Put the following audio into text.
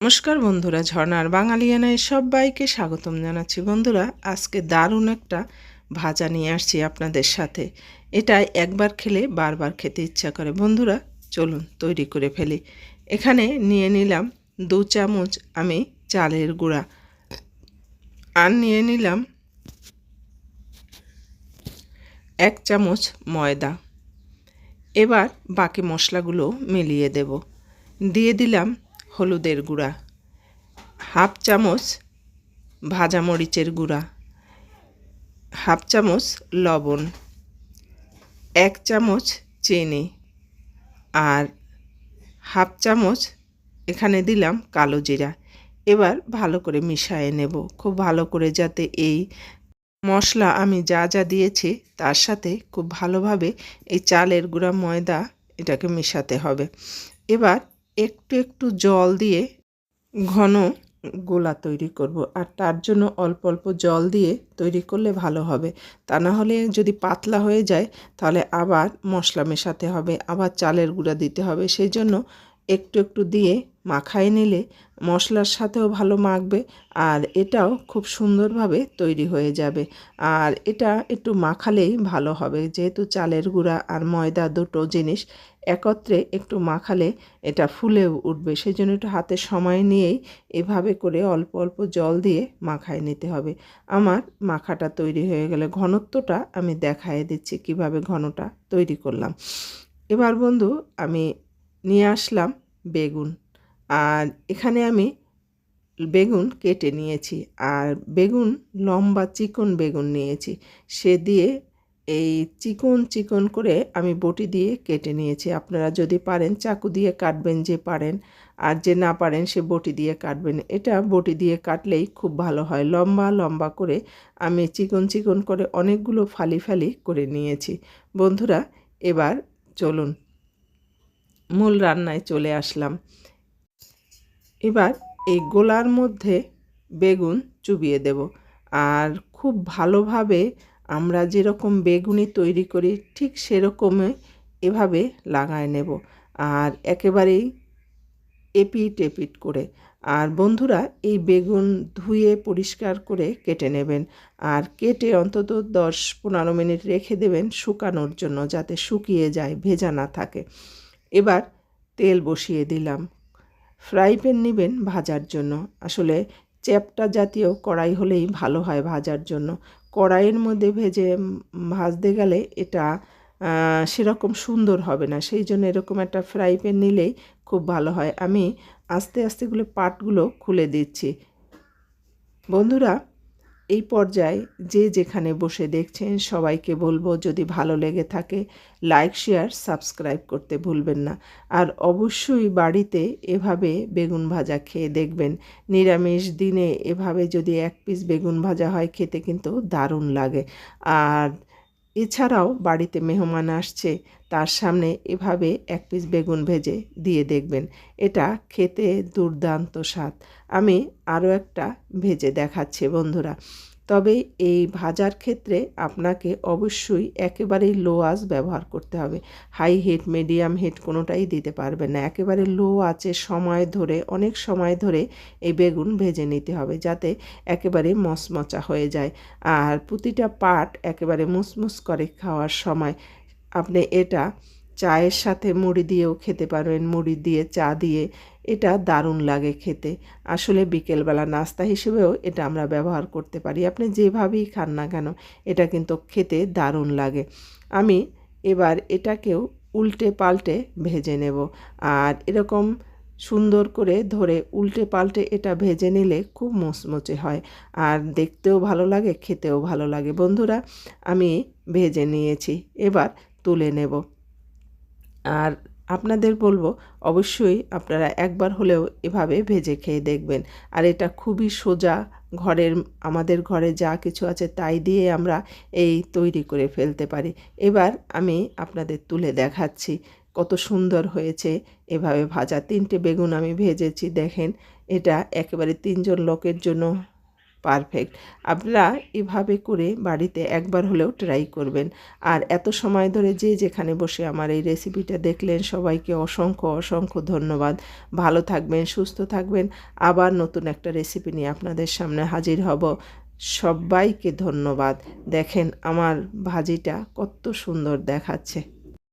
নমস্কার বন্ধুরা, ঝর্ণার বাঙালিয়ানায় সবাইকে স্বাগতম জানাচ্ছি। বন্ধুরা, আজকে দারুণ একটা ভাজা নিয়ে আসছি আপনাদের সাথে। এটা একবার খেলে বারবার খেতে ইচ্ছা করে। বন্ধুরা, চলুন তৈরি করে ফেলি। এখানে নিয়ে নিলাম দু চামচ আমি চালের গুঁড়া। আর নিয়ে নিলাম এক চামচ ময়দা। এবার বাকি মশলাগুলো মিলিয়ে দেব। দিয়ে দিলাম হলুদের গুঁড়া। হাফ চামচ ভাজা মরিচের গুঁড়া। হাফ চামচ লবণ। এক চামচ চিনি। আর হাফ চামচ এখানে দিলাম কালো জিরা। এবার ভালো করে মিশিয়ে নেব। খুব ভালো করে যাতে এই মশলা আমি যা যা দিয়েছি তার সাথে খুব ভালোভাবে এই চালের গুঁড়া ময়দা এটাকে মেশাতে হবে। এবার একটু একটু জল দিয়ে ঘন গোলা তৈরি করব। আর তার জন্য অল্প অল্প জল দিয়ে তৈরি করলে ভালো হবে। তা না হলে যদি পাতলা হয়ে যায়, তাহলে আবার মশলা মেশাতে হবে, আবার চালের গুঁড়া দিতে হবে। সেই জন্য একটু একটু দিয়ে মাখায় নিলে মশলার সাথেও ভালো মাখবে আর এটাও খুব সুন্দরভাবে তৈরি হয়ে যাবে। আর এটা একটু মাখালেই ভালো হবে। যেহেতু চালের গুঁড়া আর ময়দা দুটো জিনিস একত্রে একটু মাখালে এটা ফুলেও উঠবে। সেই জন্য একটু হাতে সময় নিয়েই এভাবে করে অল্প অল্প জল দিয়ে মাখায় নিতে হবে। আমার মাখাটা তৈরি হয়ে গেলে ঘনত্বটা আমি দেখায় দিচ্ছি কীভাবে ঘনটা তৈরি করলাম। এবার বন্ধু আমি নিয়ে আসলাম বেগুন। আর এখানে আমি বেগুন কেটে নিয়েছি আর বেগুন, লম্বা চিকন বেগুন নিয়েছি। সে দিয়ে এই চিকন চিকন করে আমি বটি দিয়ে কেটে নিয়েছি। আপনারা যদি পারেন, চাকু দিয়ে কাটবেন যে পারেন, আর যে না পারেন সে বটি দিয়ে কাটবেন। এটা বটি দিয়ে কাটলেই খুব ভালো হয়। লম্বা লম্বা করে আমি চিকন চিকন করে অনেকগুলো ফালি ফালি করে নিয়েছি। বন্ধুরা, এবার চলুন। মূল রান্নায় চলে আসলাম। এবার এই গোলার মধ্যে বেগুন চুবিয়ে দেব। আর খুব ভালোভাবে আমরা যেরকম বেগুনি তৈরি করি, ঠিক সেরকমই এভাবে লাগায় নেব। আর একেবারেই এপিট এপিট করে। আর বন্ধুরা, এই বেগুন ধুয়ে পরিষ্কার করে কেটে নেবেন। আর কেটে অন্তত দশ পনেরো মিনিট রেখে দেবেন শুকানোর জন্য, যাতে শুকিয়ে যায়, ভেজা না থাকে। এবার তেল বসিয়ে দিলাম। ফ্রাই প্যান নেবেন ভাজার জন্য। আসলে চ্যাপটা জাতীয় কড়াই হলেই ভালো হয় ভাজার জন্য। কড়াইয়ের মধ্যে ভেজে ভাজতে গেলে এটা সেরকম সুন্দর হবে না। সেই জন্য এরকম একটা ফ্রাই প্যান নিলেই খুব ভালো হয়। আমি আস্তে আস্তেগুলো পাটগুলো খুলে দিচ্ছি। বন্ধুরা এই পর্যায়ে যে যেখানে বসে দেখছেন সবাইকে বলব যদি ভালো লেগে থাকে লাইক শেয়ার সাবস্ক্রাইব করতে ভুলবেন না। আর অবশ্যই বাড়িতে এভাবে বেগুন ভাজা খেয়ে দেখবেন। নিরামিষ দিনে এভাবে যদি এক পিস বেগুন ভাজা হয়, খেতে কিন্তু দারুণ লাগে। আর এছাড়াও বাড়িতে মেহমান আসছে, তার সামনে এভাবে এক পিস বেগুন ভেজে দিয়ে দেখবেন। এটা খেতে দুর্দান্ত স্বাদ। আমি আরও একটা ভেজে দেখাচ্ছি বন্ধুরা। তবে এই ভাজার ক্ষেত্রে আপনাকে অবশ্যই একেবারেই লো আঁচ ব্যবহার করতে হবে। হাই হিট মিডিয়াম হিট কোনোটাই দিতে পারবেন না। একেবারে লো আছে সময় ধরে, অনেক সময় ধরে এই বেগুন ভেজে নিতে হবে যাতে একেবারে মচমচা হয়ে যায়। আর প্রতিটা পাট একেবারে মুসমুস করে খাওয়ার সময় আপনি এটা চায়ের সাথে মুড়ি দিয়েও খেতে পারবেন। মুড়ি দিয়ে, চা দিয়ে এটা দারুণ লাগে খেতে। আসলে বিকেলবেলা নাস্তা হিসেবেও এটা আমরা ব্যবহার করতে পারি। আপনি যেভাবেই খান না কেন, এটা কিন্তু খেতে দারুণ লাগে। আমি এবার এটাকেও উল্টে পাল্টে ভেজে নেব। আর এরকম সুন্দর করে ধরে উল্টে পাল্টে এটা ভেজে নিলে খুব মোচমোচে হয়। আর দেখতেও ভালো লাগে, খেতেও ভালো লাগে। বন্ধুরা, আমি ভেজে নিয়েছি। এবার তুলে নেব। আর আপনাদের বলব, অবশ্যই আপনারা একবার হলেও এভাবে ভেজে খেয়ে দেখবেন। আর এটা খুবই সোজা ঘরের, আমাদের ঘরে যা কিছু আছে তাই দিয়ে আমরা এই তৈরি করে ফেলতে পারি। এবার আমি আপনাদের তুলে দেখাচ্ছি কত সুন্দর হয়েছে এভাবে ভাজা। তিনটে বেগুন আমি ভেজেছি, দেখেন। এটা একেবারে তিনজন লোকের জন্য পারফেক্ট আপনারা এভাবে করে বাড়িতে একবার হলেও ট্রাই করবেন। আর এত সময় ধরে যে যেখানে বসে আমার এই রেসিপিটা দেখলেন, সবাইকে অসংখ্য অসংখ্য ধন্যবাদ। ভালো থাকবেন, সুস্থ থাকবেন। আবার নতুন একটা রেসিপি নিয়ে আপনাদের সামনে হাজির হব। সবাইকে ধন্যবাদ। দেখেন আমার ভাজিটা কত সুন্দর দেখাচ্ছে।